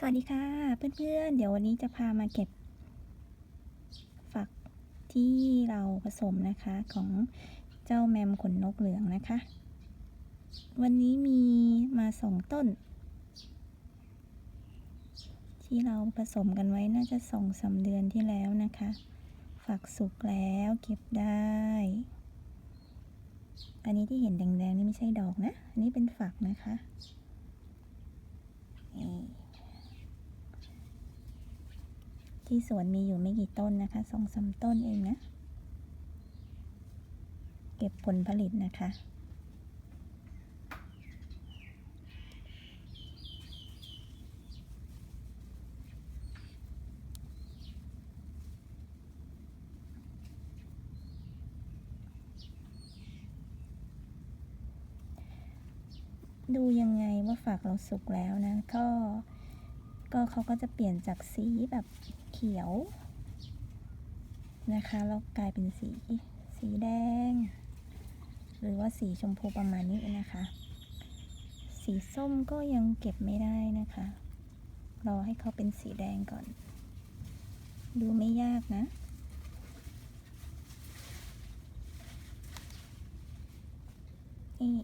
สวัสดีค่ะเพื่อนๆ เดี๋ยววันนี้จะพามาเก็บ ฝักที่เราผสมนะคะของเจ้าแมมขนนกเหลืองนะคะ วันนี้มีมาสองต้น ที่เราผสมกันไว้น่าจะสองสามเดือนที่แล้วนะคะ ฝักสุกแล้วเก็บได้ อันนี้ที่เห็นแดงๆนี่ไม่ใช่ดอกนะ อันนี้เป็นฝักนะคะนี่ ที่สวนมีอยู่ไม่กี่ต้นนะคะสองสามต้นเองนะ เก็บผลผลิตนะคะ ดูยังไงว่าฝักเราสุกแล้วนะก็ ก็เขาก็จะเปลี่ยนจากสีแบบเขียวนะคะแล้วกลายเป็นสี สีแดง หรือว่าสีชมพูประมาณนี้นะคะ สีส้มก็ยังเก็บไม่ได้นะคะ รอให้เขาเป็นสีแดงก่อน ดูไม่ยากนะนี่